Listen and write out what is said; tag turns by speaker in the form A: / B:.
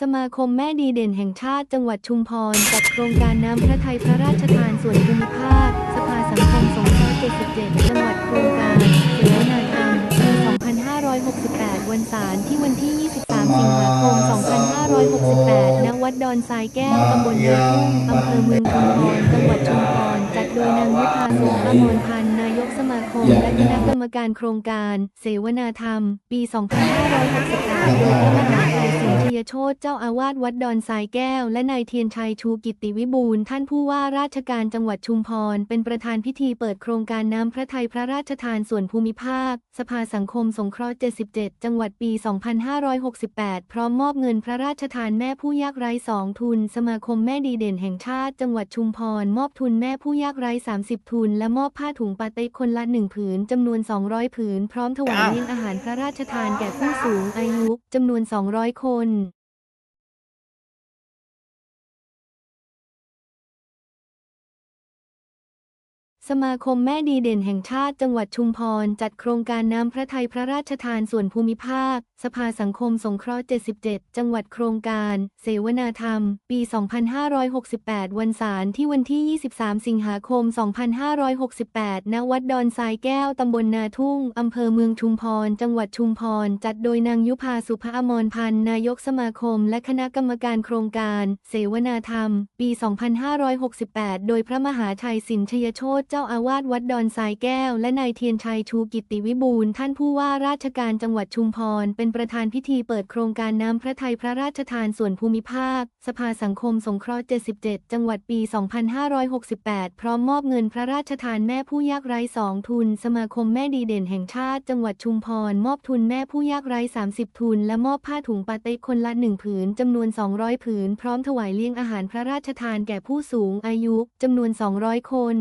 A: สมาคมแม่ดีเด่นแห่งชาติจังหวัดชุมพร จัดโครงการน้ำพระทัยพระราชทานส่วนภูมิภาค สภาสังคมสงเคราะห์77 จังหวัดโครงการเสวนาธรรมปี2568 วันศาลที่วันที่ 23 สิงหาคม 2568 ณ วัดดอนทรายแก้ว ตำบลนาทุ่งอำเภอเมืองชุมพร จังหวัดชุมพร จัดโดยนางวิภาสุขอมรพันธ์นาย คม และคณะกรรมการโครงการ เสวนาธรรม ปี 2568โดยพระมหาชัยศรีชยโชตเจ้าอาวาสวัดดอนทรายแก้ว และนายเทียนชัยชูกิติวิบูลท่านผู้ว่าราชการจังหวัดชุมพร เป็นประธานพิธีเปิดโครงการน้ำพระทัยพระราชทานส่วนภูมิภาค สภาสังคมสงเคราะห์ 77 จังหวัดปี 2568 พร้อมมอบเงินพระราชทานแม่ผู้ยากไร้สองทุน สมาคมแม่ดีเด่นแห่งชาติ จังหวัดชุมพร มอบทุนแม่ผู้ยากไร้ 30 ทุน และมอบผ้าถุงปาเต็กคนละหนึ่งผืนจำนวน 200 ผืน พร้อมถวายเลี้ยงอาหารพระราชทานแก่ผู้สูงอายุจำนวน 200 คน สมาคมแม่ดีเด่นแห่งชาติจังหวัดชุมพร จัดโครงการน้ำพระทัยพระราชทานส่วนภูมิภาค สภาสังคมสงเคราะห์ 77 จังหวัดโครงการ เสวนาธรรม ปี 2568 วันศาลที่วันที่ 23 สิงหาคม 2568 ณ วัดดอนทรายแก้ว ตำบลนาทุ่ง อำเภอเมืองชุมพร จังหวัดชุมพร จัดโดยนางยุพาสุภอมรพันธ์นายกสมาคม และคณะกรรมการโครงการ เสวนาธรรม ปี 2568 โดยพระมหาชัยสินชยโชตเจ้าาอาวาสวัดดอนทรายแก้ว และนายเทียนชัยชูกิติวิบูลท่านผู้ว่าราชการจังหวัดชุมพร เป็นประธานพิธีเปิดโครงการน้ำพระทัยพระราชทานส่วนภูมิภาค สภาสังคมสงเคราะห์ 77 จังหวัดปี 2568 พร้อมมอบเงินพระราชทานแม่ผู้ยากไร้สองทุน สมาคมแม่ดีเด่นแห่งชาติ จังหวัดชุมพร มอบทุนแม่ผู้ยากไร้ 30 ทุน และมอบผ้าถุงปาเต็กคนละหนึ่งผืนจำนวน 200 ผืน พร้อมถวายเลี้ยงอาหารพระราชทานแก่ผู้สูงอายุจำนวน 200 คน